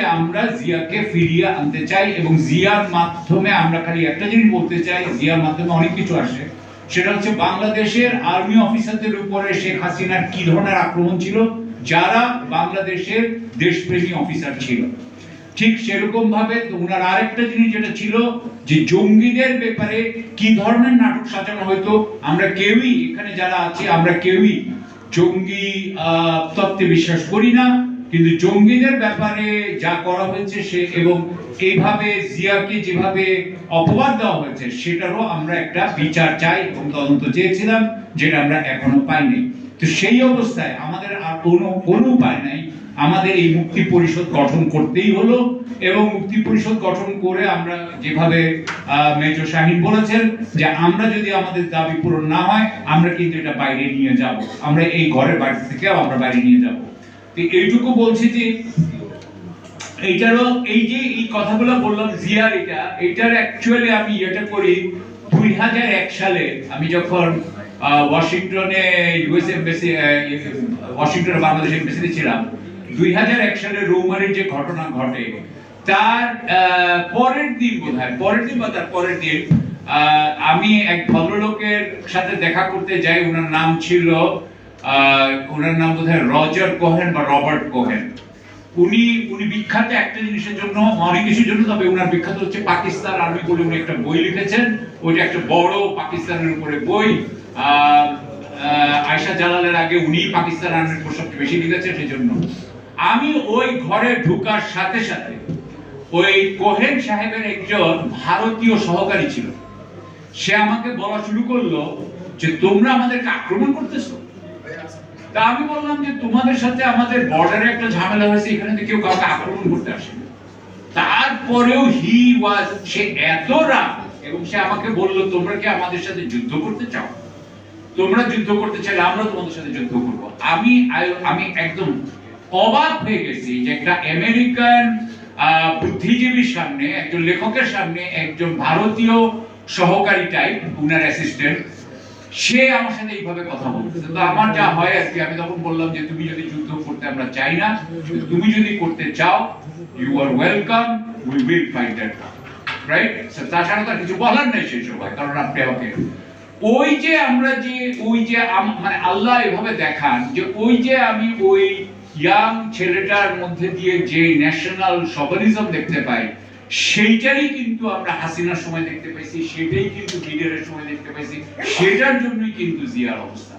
যে আমরা জিয়াকে ফিরিয়ে আনতে চাই এবং জিয়ার মাধ্যমে আমরা খালি একটা জিনিস বলতে চাই, জিয়ার মাধ্যমে অনেক কিছু আসে। সেটা হচ্ছে বাংলাদেশের আর্মি অফিসারদের উপরে শেখ হাসিনার কি ধরনের আক্রমণ ছিল, যারা বাংলাদেশের দেশপ্রেমী অফিসার ছিল। ঠিক সেরকম ভাবে তো উনার আরেকটা জিনিস যেটা ছিল যে জঙ্গিদের ব্যাপারে কি ধরনের নাটক সাজানো হয়তো আমরা কেউই, এখানে যারা আছি আমরা কেউই জঙ্গি তত্ত্বে বিশ্বাস করি না। কিন্তু জঙ্গিদের ব্যাপারে যা করা হয়েছে সে এবং এইভাবে জিয়াকে যেভাবে অপবাদ দেওয়া হয়েছে, সেটারও আমরা একটা বিচার চাই এবং তদন্ত চেয়েছিলাম, যেটা আমরা এখনও পাইনি। তো সেই অবস্থায় আমাদের আর কোনো কোনো উপায় নাই। আমাদের এই মুক্তি পরিষদ গঠন করতেই হলো এবং মুক্তি পরিষদ গঠন করে আমরা যেভাবে মেজর শাহিন বলেছেন যে আমরা যদি আমাদের দাবি পূরণ না হয়, আমরা কিন্তু এটা বাইরে নিয়ে যাব। আমরা এই ঘরের বাইরে থেকেও আমরা বাইরে নিয়ে যাব। এইটুকু বলছি যে, এইটারও এই যে এই কথাগুলো বললাম, জিয়ার এটা, এটার অ্যাকচুয়ালি আমি এটা করি দুই হাজার এক সালে আমি যখন ওয়াশিংটনে ইউএস এমবেসি ওয়াশিংটনে বাংলাদেশ এমবেসিতে ছিলাম দুই হাজার এক সালে রৌমারির যে ঘটনা ঘটে, তার পরের দিন বোধ হয় পরের দিন বা তার পরের দিন আমি এক ভদ্রলোকের সাথে দেখা করতে যাই ওনার নাম ছিল ওনার নাম বোধ হয় রজার কোহেন বা রবার্ট কোহেন। উনি উনি বিখ্যাত একটা জিনিসের জন্য অনেক কিছুর জন্য তবে উনার বিখ্যাত হচ্ছে পাকিস্তান আর্মি বলে উনি একটা বই লিখেছেন। ওইটা একটা বড় পাকিস্তানের উপরে বই। আহ, জালালের আগে উনি পাকিস্তান আর্মির উপর বেশি লিখেছেন সেই জন্য আমি ওই ঘরে ঢোকার সাথে সাথে ওই কোহেন সাহেবের একজন ভারতীয় সহকারী ছিল। সে আমাকে বলা শুরু করল যে তোমরা আমাদেরকে আক্রমণ করতেছো? তা আমি বললাম যে তোমাদের সাথে আমাদের বর্ডারে একটা ঝামেলা হয়েছে, এখানে তো কেউ কাউকে আক্রমণ করতে আসেনি। তারপরেও হি ওয়াজ সে এত রাগ, এবং সে আমাকে বলল, তোমরা কি আমাদের সাথে যুদ্ধ করতে চাও? তোমরা যুদ্ধ করতে চাইলে আমরা তোমাদের সাথে যুদ্ধ করব। আমি আমি একদম অবাক হয়ে গেছি যে একটা আমেরিকান বুদ্ধিজীবীর সামনে, একজন লেখকের সামনে একজন ভারতীয় সহকারী টাইপ উনার অ্যাসিস্ট্যান্ট সে আমার সাথে এইভাবে কথা বলতেছে তো আমার যা হয় আর কি, আমি তখন বললাম যে, তুমি যদি যুদ্ধ করতে আমরা চাই না তুমি যদি করতে চাও you are welcome we will fight that right তাছাড়া তো আর কিছু বলার নেই সেই সময়, কারণ আপনি আমাকে ওই যে আমরা যে, ওই যে মানে আল্লাহ এভাবে দেখান যে, ওই যে আমি ওই ইয়াং ছেলেটার মধ্যে দিয়ে যে ন্যাশনাল সবারিজম দেখতে পাই সেইটারই কিন্তু আমরা হাসিনার সময় দেখতে পাইছি, সেটাই কিন্তু লিডারের সময় দেখতে পাইছি, সেটার জন্যই কিন্তু জিয়ার অবস্থা।